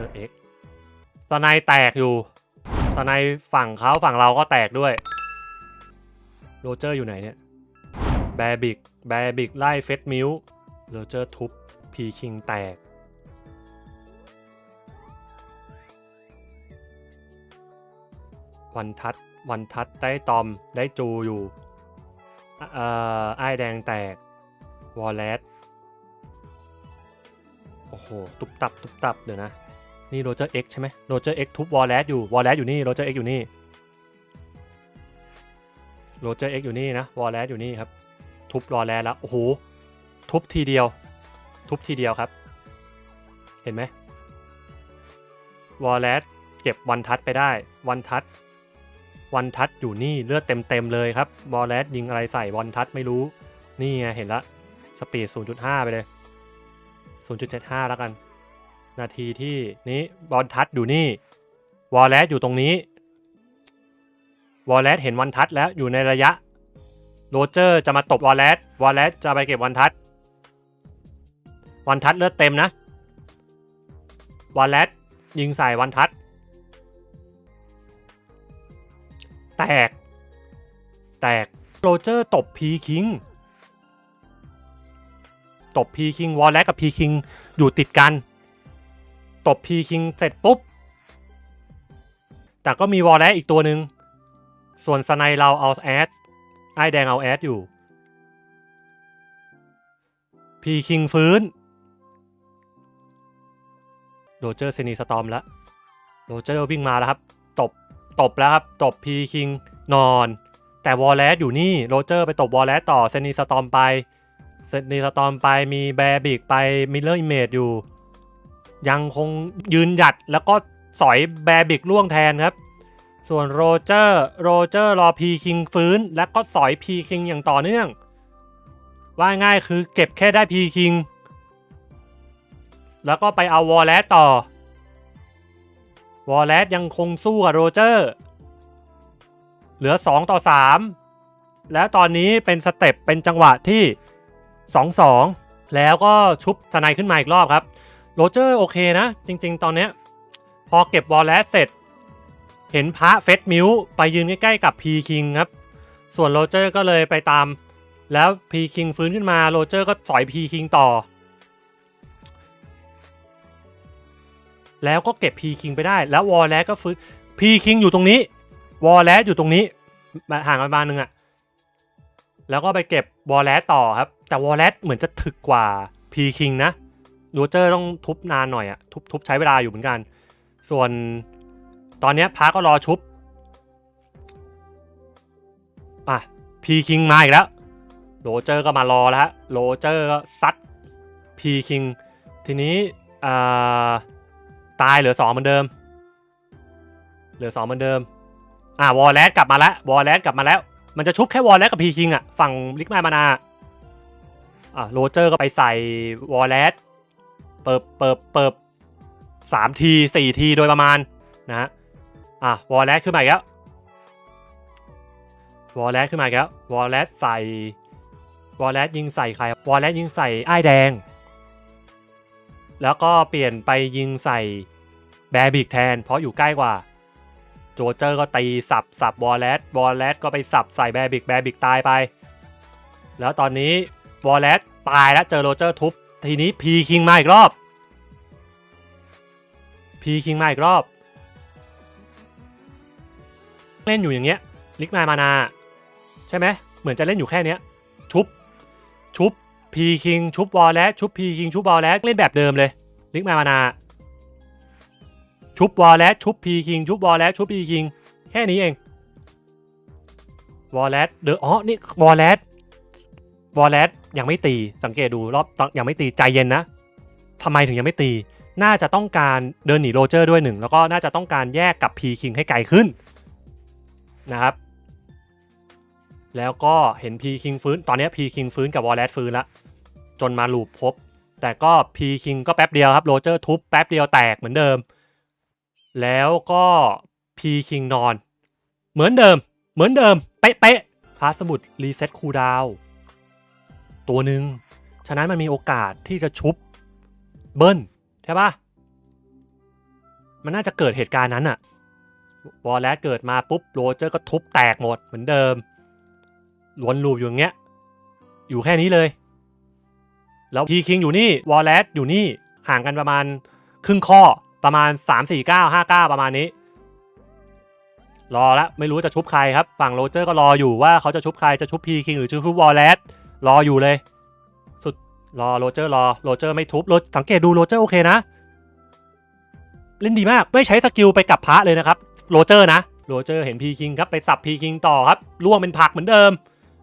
อร์เอ็กสไนแตกอยู่สไนฝั่งเขาฝั่งเราก็แตกด้วยโรเจอร์อยู่ไหนเนี่ยแบบิกแบบิกไล่เฟสมิลโรเจอร์ทุบพีคิงแตกวันทัดวันทัดได้ตอมได้จูอยู่อะเอ่อไอ้แดงแตก วอลเลตโอ้โห ตุบตับ ตุบตับ เดี๋ยวนะ นี่โรเจอร์เอ็กใช่ไหมโรเจอร์เอ็กทุบวอลเลตอยู่วอลเลตอยู่นี่โรเจอร์เอ็กอยู่นี่โรเจอร์เอ็กอยู่นี่นะวอลเลตอยู่นี่ครับทุบวอลเลตแล้วโอ้โหทุบทีเดียว ทุบทีเดียวครับ เห็นไหมวอลเลตเก็บวันทัดไปได้วันทัดวันทัดอยู่นี่เลือดเต็มเต็มเลยครับบอลเลสยิงอะไรใส่วันทัดไม่รู้ นี่ไงเห็นละสปีด 0.5 ไปเลย 0.75 แล้วกัน นาทีที่นี้บอลทัดอยู่นี่ วอลเลสอยู่ตรงนี้ วอลเลสเห็นวันทัดแล้วอยู่ในระยะ โรเจอร์จะมาตบวอลเลสวอลเลสจะไปเก็บวันทัด วันทัดเลือดเต็มนะ วอลเลสยิงใส่วันทัด แตก แตก โรเจอร์ตบพีคิงตบพีคิงวอลแลกกับพีคิงอยู่ติดกัน บพีคิงเสร็จปุ๊บ แต่ก็มีวอลแลกอีกตัวหนึ่ง ส่วนสไนเราเอาแอดไอแดงเอาแอดอยู่ พีคิงฟื้น โรเจอร์เซนีสตอมแล้ว โรเจอร์วิ่งมาแล้วครับ ตบ ตบแล้วครับ ตบพีคิงนอน แต่วอลเลสอยู่นี่ โรเจอร์ไปตบวอลเลสต่อ เซนีสตอมไป เซนีสตอมไป มีแบร์บิกไป มิลเลอร์อิเมจอยู่ ยังคงยืนหยัดแล้วก็สอยแบรบิกล่วงแทนครับ ส่วนโรเจอร์โรเจอร์รอพีคิงฟื้น แล้วก็สอยพีคิงอย่างต่อเนื่อง ว่าง่ายคือเก็บแค่ได้พีคิงแล้วก็ไปเอาวอลเลสต่อ วอลเลสยังคงสู้กับโรเจอร์ เหลือ 2 ต่อ 3 แล้วตอนนี้เป็นสเต็ปเป็นจังหวะที่ 2-2 แล้วก็ชุบทนายขึ้นมาอีกรอบครับ โรเจอร์โอเคนะ จริง ๆ ตอนเนี้ยพอเก็บวอลเลสเสร็จ เห็นพระเฟสมิวไปยืนใกล้ๆกับพีคิงครับ ส่วนโรเจอร์ก็เลยไปตาม แล้วพีคิงฟื้นขึ้นมาโรเจอร์ก็สอยพีคิงต่อ แล้วก็เก็บพีคิงไปได้ แล้ววอลเลสก็ฟื้นพีคิงอยู่ตรงนี้ วอลเลสอยู่ตรงนี้ห่างประมาณนึงอะแล้วก็ไปเก็บวอลเลสต่อครับ แต่วอลเลสเหมือนจะถึกกว่าพีคิงนะ รเจอร์ต้องทุบนานหน่อยอะทุบทุบใช้เวลาอยู่เหมือนกัน ส่วนตอนนี้พาร์ก็รอชุบอะพีคิงมาอีกแล้วโรเจอร์ก็มารอแล้วฮะโรเจอร์ก็ซัดพีคิงทีนี้อ่าตายเหลือสองเหมือนเดิม เหลือสองเหมือนเดิมอ่าวอลเลสกลับมาแล้ววอลเลสกลับมาแล้ว มันจะชุบแค่วอลเลสกับพีคิงอะฝั่งลิกแมมานาอะโรเจอร์ก็ไปใส่วอลเลส ปิบเปิบเปิบสามทีสี่ทีโดยประมาณนะฮะอะวอลเลสขึ้นมาอีกแล้ววอลเลสขึ้นมาอีกแล้ววอลเลสใส่วอลเลสยิงใส่ใครวอลเลสยิงใส่ไอ้ายแดง แล้วก็เปลี่ยนไปยิงใส่แบรบิกแทน เพราะอยู่ใกล้กว่า โจเจอร์ก็ตีสับสับวอลเลสวอลเลสก็ไปสับใส่แบรบิกแบรบิกตายไป แล้วตอนนี้วอลเลสตายแล้วเจอโรเจอร์ทุบ ทีนี้พีคิงมาอีกรอบ พีคิงมาอีกรอบ เล่นอยู่อย่างเงี้ย ลิกมนมานาใช่ไหมเหมือนจะเล่นอยู่แค่เนี้ย ชุบ ชุบพีคิงชุบวอลเลสชุบพีคิงชุบวอลเลสเล่นแบบเดิมเลย ลิกมนมานา ชุบวอลเลสชุบพีคิงชุบวอลเลสชุบพีคิงแค่นี้เองวอลเลสเดออ๋อนี่วอลเลสวอลเลสยังไม่ตีสังเกตดูรอบตอนยังไม่ตีใจเย็นนะทำไมถึงยังไม่ตี น่าจะต้องการเดินหนีโรเจอร์ด้วยหนึ่งแล้วก็น่าจะต้องการแยกกับพีคิงให้ไกลขึ้นนะครับ แล้วก็เห็นพีคิงฟื้น ตอนนี้พีคิงฟื้นกับวอลเลสฟื้นละจนมาลูปพบ แต่ก็พีคิงก็แป๊บเดียวครับโรเจอร์ทุบแป๊บเดียวแตกเหมือนเดิม แล้วก็พีคิงนอน เหมือนเดิม เหมือนเดิม เป๊ะเป๊ะพาสมุดรีเซ็ตคูดาวตัวหนึ่งฉะนั้นมันมีโอกาสที่จะชุบเบิ้ล ช่ปะมันน่าจะเกิดเหตุการณ์นั้นอะวอลเลสเกิดมาปุ๊บโรเจอร์ก็ทุบแตกหมดเหมือนเดิมวนลูปอยู่อย่างเงี้ย อยู่แค่นี้เลย แล้วพีคิงอยู่นี่วอลเลสอยู่นี่ห่างกันประมาณครึ่งข้อประมาณ 3 4 9 5 9 ประมาณนี้ รอแล้วไม่รู้จะชุบใครครับ ฝั่งโรเจอร์ก็รออยู่ว่าเขาจะชุบใครจะชุบพีคิงหรือจะชุบวอลเลสรออยู่เลย รอโรเจอร์รอโรเจอร์ไม่ทุบโรสังเกตดูโรเจอร์โอเคนะ เล่นดีมากไม่ใช้สกิลไปกับพระเลยนะครับโรเจอร์นะโรเจอร์เห็นพีคิงครับไปสับพีคิงต่อครับล่วงเป็นผักเหมือนเดิม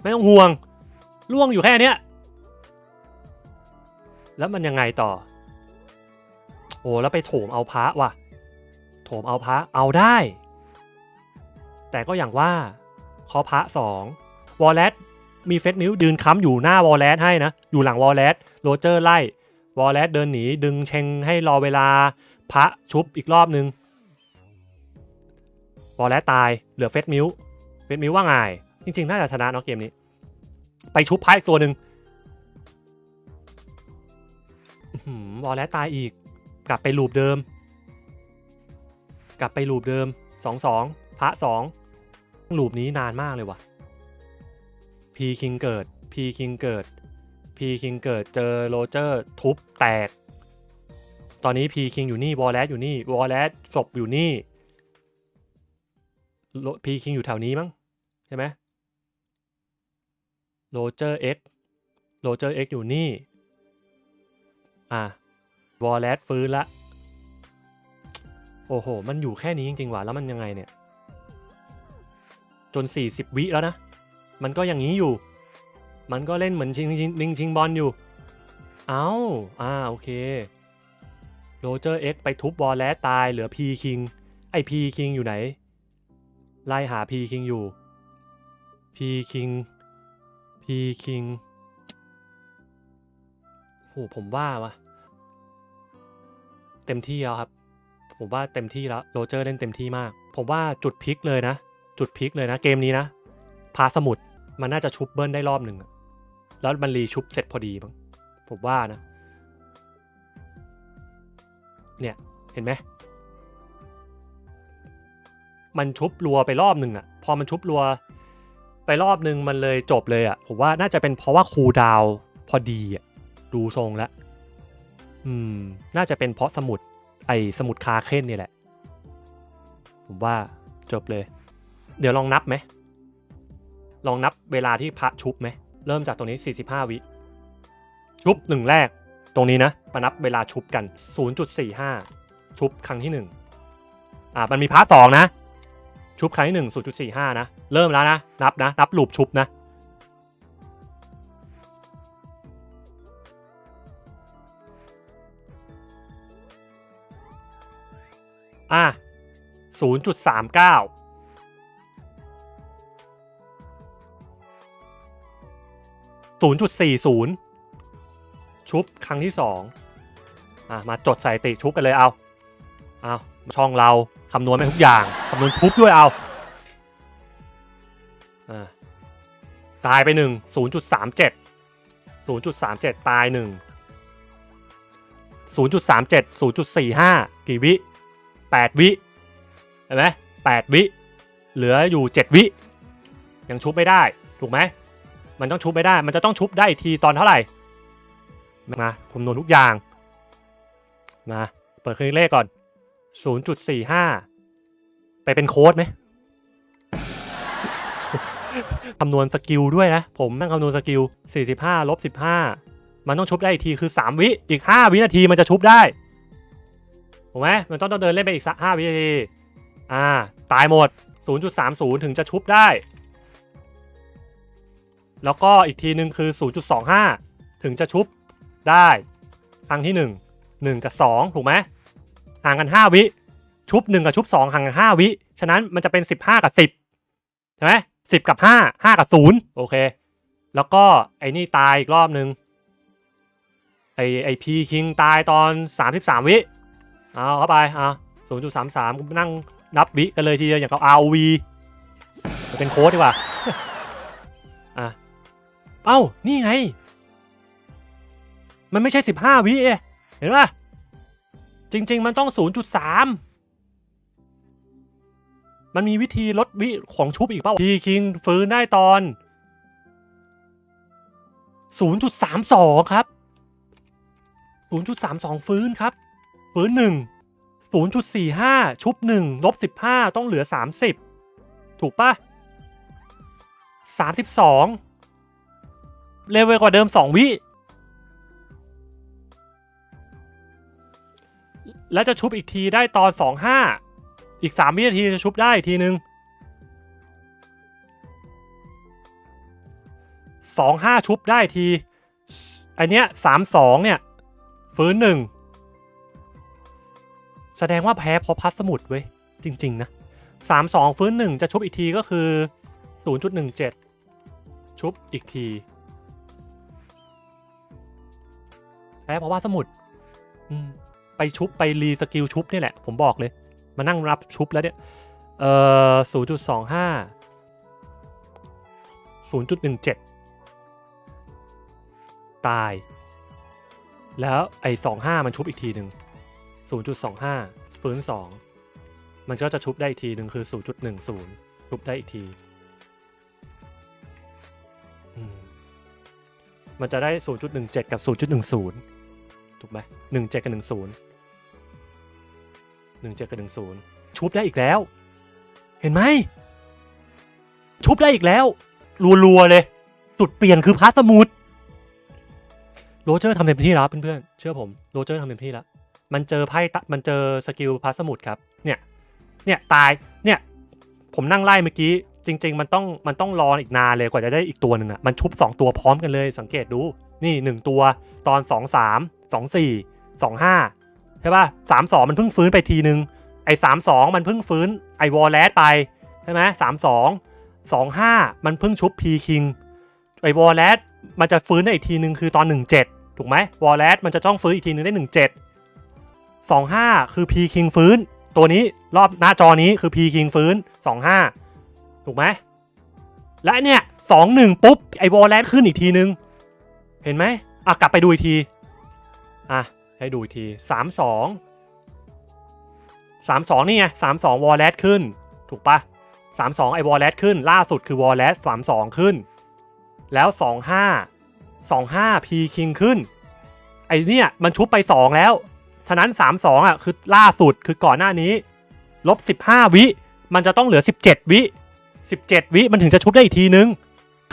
ไม่ต้องห่วงล่วงอยู่แค่เนี้ยแล้วมันยังไงต่อ โอ้แล้วไปโถมเอาพระว่ะ โถมเอาพระเอาได้ แต่ก็อย่างว่าขอพระสองวอลเลต มีเฟสนิ้วดืนค้ำอยู่หน้าวอลเลตให้นะ อยู่หลังวอลเลตโรเจอร์ไล่วอลเลตเดินหนีดึงเชงให้รอเวลาพระชุบอีกรอบนึงวอลเลตตายเหลือเฟสมิวเฟสมิวว่าไงจริง ๆ น่าจะชนะเนาะเกมนี้ ไปชุบพระอีกตัวหนึ่งวอลเลตตายอีก กลับไปลูปเดิม กลับไปลูปเดิมสองสองพระสองลูปนี้นานมากเลยว่ะ พีคิงเกิดพีคิงเกิดพีคิงเกิดเจอโรเจอร์ทุบแตก ตอนนี้พีคิงอยู่นี่วอลเลตอยู่นี่วอลเลตศพอยู่นี่พีคิงอยู่แถวนี้มั้งใช่ไหมโรเจอร์เอ็กโรเจอร์เอ็กอยู่นี่ อะวอลเลตฟื้นละ โอ้โห มันอยู่แค่นี้จริงๆว่ะแล้วมันยังไงเนี่ย จน 40 วิแล้วนะ มันก็อย่างนี้อยู่ มันก็เล่นเหมือนชิงชิงลิงชิงบอลอยู่ เอาอ่า โอเค โรเจอร์เอ็กไปทุบบอลแลสตายเหลือพีคิง ไอพีคิงอยู่ไหน ไล่หาพีคิงอยู่ พีคิง พีคิงโหผมว่าวะเต็มที่แล้วครับ ผมว่าเต็มที่แล้ว โรเจอร์เล่นเต็มที่มาก ผมว่าจุดพลิกเลยนะ จุดพลิกเลยนะ เกมนี้นะ พาสมุดมันน่าจะชุบเบิ้ลได้รอบหนึ่งแล้วมันรีชุบเสร็จพอดีมั้งผมว่านะ เนี่ยเห็นไหมมันชุบรัวไปรอบหนึ่งอะพอมันชุบรัว ไปรอบหนึ่งมันเลยจบเลยอะผมว่าน่าจะเป็นเพราะว่าคูดาวพอดีอะดูทรงแล้วอืม น่าจะเป็นเพราะสมุด ไอสมุดคาเค้นนี่แหละ ผมว่าจบเลย เดี๋ยวลองนับไหม ลองนับเวลาที่พระชุบไหม เริ่มจากตรงนี้ 45 วิ ชุบหนึ่งแรก ตรงนี้นะมานับเวลาชุบกัน 0.45 ชุบครั้งที่ 1 อ่ามันมีพาร์ทสองนะ ชุบครั้งที่ 1 0.45 นะ เริ่มแล้วนะ นับนะ นับลูปชุบนะอะ0.39 0.40 ชุบครั้งที่2อะมาจดสถิติชุบกันเลยเอาเอาช่องเราคำนวณไปทุกอย่างคำนวณชุบด้วยเอาอ่าตายไป1 0.37 0.37ตาย1 0.37 0.45กี่วิ8วิเห็นไหม8วิ เหลืออยู่7วิ ยังชุบไม่ได้ ถูกไหม มันต้องชุบไม่ได้ มันจะต้องชุบได้ทีตอนเท่าไหร่มาคำนวณทุกอย่างมาเปิดเครื่องเลขก่อน 0.45 ไปเป็นโค้ดไหมคำนวณสกิลด้วยนะ ผมนั่งคำนวณสกิล 45ลบ15 มันต้องชุบได้อีกทีคือ 3 วิ อีก 5 วินาทีมันจะชุบได้ถูกไหมมันต้องต้องเดินเล่นไปอีกสัก5วินาที อ่า ตายหมด 0.30 ถึงจะชุบได้ แล้วก็อีกทีหนึ่งคือ 0.25 ถึงจะชุบได้ครั้งที่ 1 1 กับ 2 ถูกไหมห่างกัน 5 วิ ชุบ 1 กับชุบ 2 ห่างกัน 5 วิ ฉะนั้นมันจะเป็น 15 กับ 10 ใช่ไหม10กับ 5 5 กับ 0 โอเค แล้วก็ไอ้นี่ตายอีกรอบนึง ไอไอพีคิงตายตอน 33 วิ เอาเข้าไปเอา0.33นั่งนับวิกันเลยทีเดียวอย่างกับ ROV เป็นโค้ดดีกว่า เอ้า นี่ไง มันไม่ใช่ 15 วิเองเห็นปะจริง ๆ มันต้อง 0.3 มันมีวิธีลดวิของชุบอีกเปล่าพีคิงฟื้นได้ตอน 0.32 ครับ 0.32 ฟื้นครับ ฟื้น 1 0.45 ชุบ 1 ลบ 15 ต้องเหลือ 30 ถูกปะ32 เร็วกว่าเดิม2วิ แล้วจะชุบอีกทีได้ตอน25อีก3วินาทีจะชุบได้อีกทีนึง25ชุบได้ทีอันเนี้ย32เนี่ยฟื้นหนึ่งแสดงว่าแพ้เพราะพัสมุดเว้ย จริง ๆ นะ32ฟื้นหนึ่งจะชุบอีกทีก็คือ 0.17 ชุบอีกที แพ้เพราะว่าสมุดไปชุบไปรีสกิลชุบนี่แหละ ผมบอกเลย มานั่งรับชุบแล้วเนี่ย เอ่อ0.25 0.17ตาย แล้วไอ้25มันชุบอีกทีหนึ่ง0.25ฟื้น2มันก็จะชุบได้อีกทีหนึ่งคือ0.10ชุบได้อีกทีมันจะได้ 0.17 กับ 0.10 ถูกไหม17กับ10 17กับ10ชุบได้อีกแล้ว เห็นไหม ชุบได้อีกแล้ว รัวๆเลย จุดเปลี่ยนคือพาสมุดโรเจอร์ทำเต็มที่แล้วเพื่อนๆเชื่อผมโรเจอร์ทำเต็มที่แล้วมันเจอไพ่ตะมันเจอสกิลพาสมุดครับ เนี่ย เนี่ยตาย เนี่ยผมนั่งไล่เมื่อกี้ จริง ๆ มันต้องมันต้องรออีกนานเลยกว่าจะได้อีกตัวหนึ่งอะมันชุบ 2 ตัวพร้อมกันเลยสังเกตดู นี่ 1 ตัวตอน 2 3 2 4 2 5 ใช่ป่ะ3 2 มันเพิ่งฟื้นไปทีนึง ไอ้3 2 มันเพิ่งฟื้นไอ้วอลเลสไป ใช่ไหม3 2 2 5มันเพิ่งชุบพีคิงไอ้วอลเลสมันจะฟื้นได้อีกทีนึงคือตอน 17 ถูกไหมวอลเลสมันจะต้องฟื้นอีกทีนึงได้ 17 25 คือ P King ฟื้น ตัวนี้รอบหน้าจอนี้คือ P King ฟื้น 25 ถูกไหมและเนี่ย21ปุ๊บไอ้วอลเลสขึ้นอีกทีนึง เห็นไหมอะกลับไปดูอีกที อะ ให้ดูอีกที32 32นี่ไง32วอลเลสขึ้น ถูกปะ32ไอวอลเลสขึ้น ล่าสุดคือวอลเลตส32ขึ้น แล้ว25 25 P King ขึ้น ไอเนี่ยมันชุบไป2แล้ว ฉะนั้น3 2อะคือล่าสุดคือก่อนหน้านี้ ลบ15วิ มันจะต้องเหลือ17วิ17วิมันถึงจะชุบได้อีกทีนึง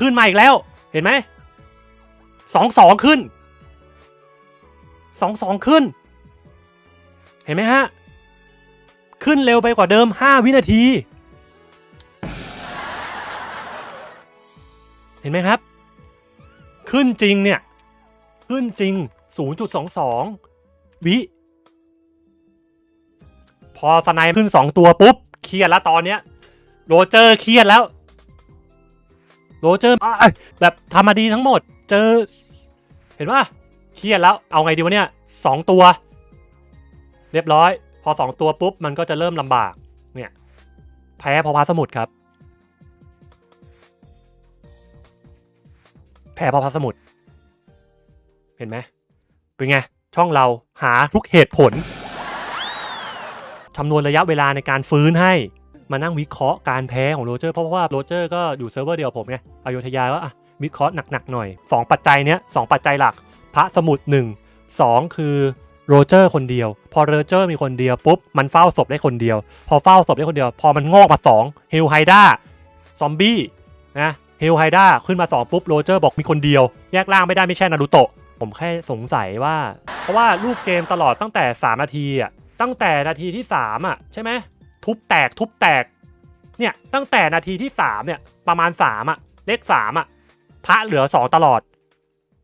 ขึ้นมาอีกแล้ว เห็นไหม 2 2ขึ้น2 2ขึ้น เห็นไหมฮะ ขึ้นเร็วไปกว่าเดิม 5 วินาที เห็นไหมครับ ขึ้นจริงเนี่ย ขึ้นจริง 0.22 วิ พอสไนป์ขึ้น 2 ตัวปุ๊บ เครียดแล้วตอนเนี้ยโรเจอร์เครียดแล้ว โรเจอร์แบบทำมาดีทั้งหมด เจอ เห็นป่ะเครียดแล้วเอาไงดีวะเนี่ยสองตัว เรียบร้อย พอสองตัวปุ๊บมันก็จะเริ่มลำบากเนี่ยแพ้พอพาสมุดครับ แพ้พอพาสมุด เห็นไหมเป็นไง ช่องเราหาทุกเหตุผลคำนวณระยะเวลาในการฟื้นให้มานั่งวิเคราะห์การแพ้ของโรเจอร์เพราะว่าโรเจอร์ก็อยู่เซิร์ฟเวอร์เดียวผมไงอโยธยาว่าอะ วิเคราะห์หนักๆหน่อย 2 ปัจจัยเนี้ยสองปัจจัยหลัก พระสมุด1 2 คือโรเจอร์คนเดียว พอโรเจอร์มีคนเดียวปุ๊บมันเฝ้าศพได้คนเดียว พอเฝ้าศพได้คนเดียว พอมันงอกมา2เฮลไฮด้าซอมบี้นะเฮลไฮด้าขึ้นมา 2 ปุ๊บโรเจอร์บอกมีคนเดียว แยกล่างไม่ได้ไม่ใช่นารูโตะผมแค่สงสัยว่า เพราะว่ารูปเกมตลอดตั้งแต่ 3 นาทีอะตั้งแต่นาทีที่ 3 อะ ใช่ไหมทุบแตกทุบแตกเนี่ยตั้งแต่นาทีที่ 3 เนี่ย ประมาณ 3 อะ เลข 3 อะ พระเหลือ2ตลอด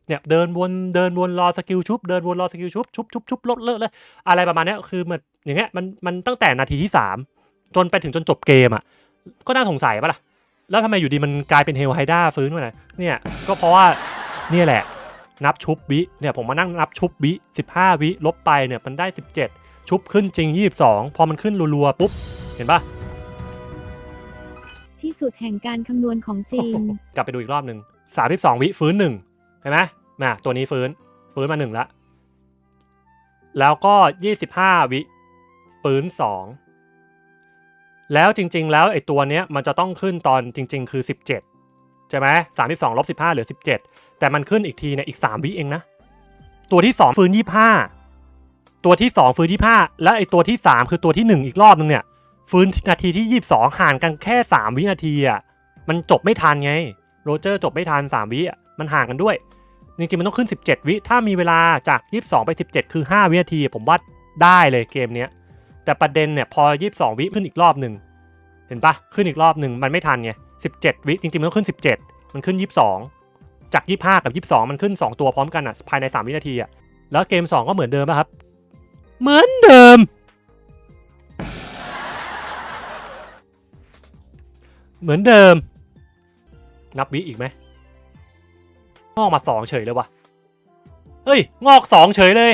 เนี่ยเดินวนเดินวนรอสกิลชุบเดินวนรอสกิลชุบชุบชุบชุบลดเลิกเลยอะไรประมาณเนี้ยคือมันอย่างเงี้ยมันมันตั้งแต่นาทีที่3จนไปถึงจนจบเกมอะก็น่าสงสัยปะล่ะ แล้วทำไมอยู่ดีมันกลายเป็นเฮลไฮด้าฟื้นมาไหนเนี่ยก็เพราะว่าเนี่ยแหละนับชุบวิเนี่ยผมมานั่งนับชุบวิ15 วิลบไปเนี่ยมันได้ 17 ชุบขึ้นจริง 22 พอมันขึ้นรัวๆปุ๊บ เห็นปะที่สุดแห่งการคำนวณของจริง กลับไปดูอีกรอบหนึ่ง สามสิบสองวิฟื้นหนึ่งเห็นไหมมาตัวนี้ฟื้น ฟื้นมาหนึ่งละแล้วก็ยี่สิบห้าวิฟื้นสองแล้วจริง ๆ แล้วไอ้ตัวเนี้ยมันจะต้องขึ้นตอนจริง ๆ คือ 17ใช่ไหมสามสิบสองลบสิบห้าเหลือสิบเจ็ดแต่มันขึ้นอีกทีเนี่ยอีกสามวิเองนะตัวที่สองฟื้นยี่ห้าตัวที่สองฟื้นยี่ห้าแล้วไอ้ตัวที่สามคือตัวที่หนึ่งอีกรอบนึงเนี่ยฟื้นนาทีที่ยี่สิบสองห่างกันแค่สามวินาทีอะมันจบไม่ทันไง โรเจอร์จบไม่ทันสามวิอะมันห่างกันด้วย จริงๆ มันต้องขึ้น 17 วิ ถ้ามีเวลาจาก 22 ไป 17 คือ 5 วินาที ผมว่าได้เลยเกมเนี้ย แต่ประเด็นเนี่ยพอ 22 วิขึ้นอีกรอบหนึ่งเห็นปะขึ้นอีกรอบหนึ่งมันไม่ทันไง 17 วิ จริงๆ มันต้องขึ้น 17 มันขึ้น 22 จาก 25 กับ 22 มันขึ้น 2 ตัวพร้อมกันอะภายใน 3 วินาทีอะ แล้วเกม 2 ก็เหมือนเดิมป่ะครับ เหมือนเดิมเหมือนเดิม นับวิอีกไหมงอกมาสองเฉยเลยวะเฮ้ย งอกสองเฉยเลย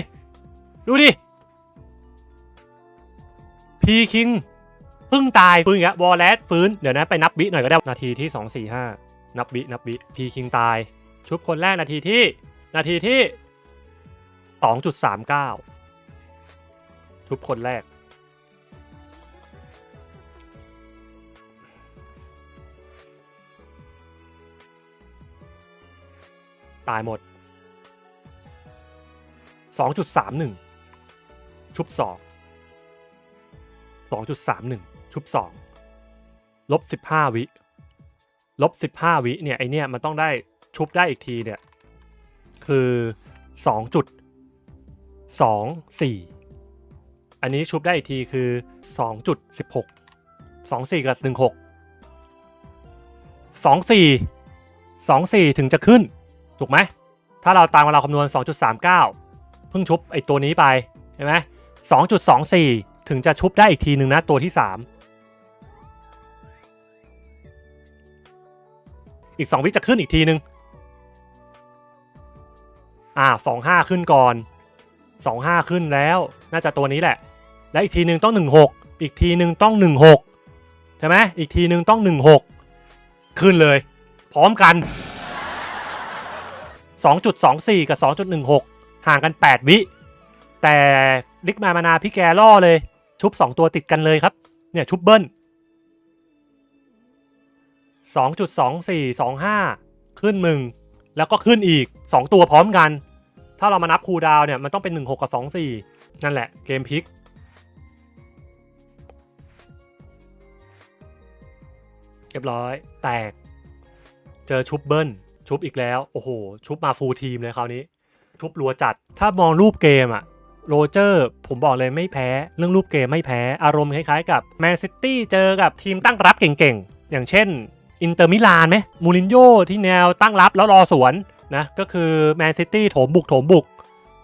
ดูดิ พีคิงเพิ่งตายฟื้นอีกแล้ววอลเลสฟื้น เดี๋ยวนะไปนับวิหน่อยก็ได้ นาทีที่สองสี่ห้านับวินับวิพีคิงตาย ชุบคนแรกนาทีที่ นาทีที่สองจุดสามเก้าชุบคนแรก ตายหมด 2.31 ชุบ 2 2.31 ชุบ 2 ลบ 15 วิ ลบ 15 วิเนี่ยไอเนี่ยมันต้องได้ชุบได้อีกทีเนี่ย คือ 2.24 อันนี้ชุบได้อีกทีคือ 2.16 24 กับ 16 24 24 ถึงจะขึ้น ถูกไหมถ้าเราตามเราคำนวณ 2.39 เพิ่งชุบไอตัวนี้ไปเห็นไหม2.24 ถึงจะชุบได้อีกทีหนึ่งนะตัวที่ 3 อีก 2 วิจะขึ้นอีกทีหนึ่งอ่า 25 ขึ้นก่อน 25 ขึ้นแล้วน่าจะตัวนี้แหละ และอีกทีหนึ่งต้อง 16 อีกทีหนึ่งต้อง 16 ใช่ไหมอีกทีหนึ่งต้อง 16 ขึ้นเลย พร้อมกัน 2.24 กับ 2.16 ห่างกัน 8 วิ แต่ลิกมามานาพี่แกล่อเลย ชุบ 2 ตัวติดกันเลยครับ เนี่ยชุบเบิ้ล 2.24 25 ขึ้นมึง แล้วก็ขึ้นอีก 2 ตัวพร้อมกัน ถ้าเรามานับคูดาวเนี่ย มันต้องเป็น 16 กับ 24 นั่นแหละเกมพลิกเรียบร้อย แตก เจอชุบเบิ้ล ชุบอีกแล้ว โอ้โห ชุบมาฟูลทีมเลยคราวนี้ ชุบรัวจัด ถ้ามองรูปเกมอะโรเจอร์ผมบอกเลยไม่แพ้ เรื่องรูปเกมไม่แพ้ อารมณ์คล้ายๆกับแมนซิตี้เจอกับทีมตั้งรับเก่งๆ อย่างเช่น อินเตอร์มิลานไหมมูรินโญ่ที่แนวตั้งรับแล้วรอสวนนะก็คือแมนซิตี้โถมบุกโถมบุก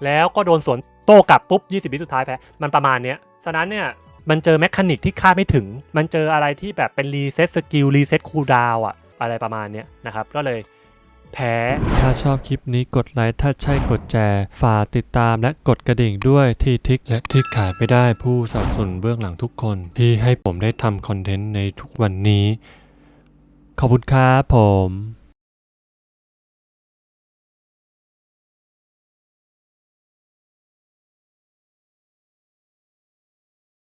แล้วก็โดนสวนโต้กลับปุ๊บ 20 วิสุดท้ายแพ้ มันประมาณเนี้ยฉะนั้นเนี่ยมันเจอแมคานิกที่คาดไม่ถึง มันเจออะไรที่แบบเป็นรีเซ็ตสกิลรีเซ็ตคูลดาวอะอะไรประมาณเนี้ยนะครับก็เลย แพ้ ถ้าชอบคลิปนี้กดไลค์ ถ้าใช่กดแชร์ ฝากติดตามและกดกระดิ่งด้วยที่ทิกและที่ขายไม่ได้ผู้สนับสนุนเบื้องหลังทุกคน ที่ให้ผมได้ทำคอนเทนต์ในทุกวันนี้ ขอบคุณครับผม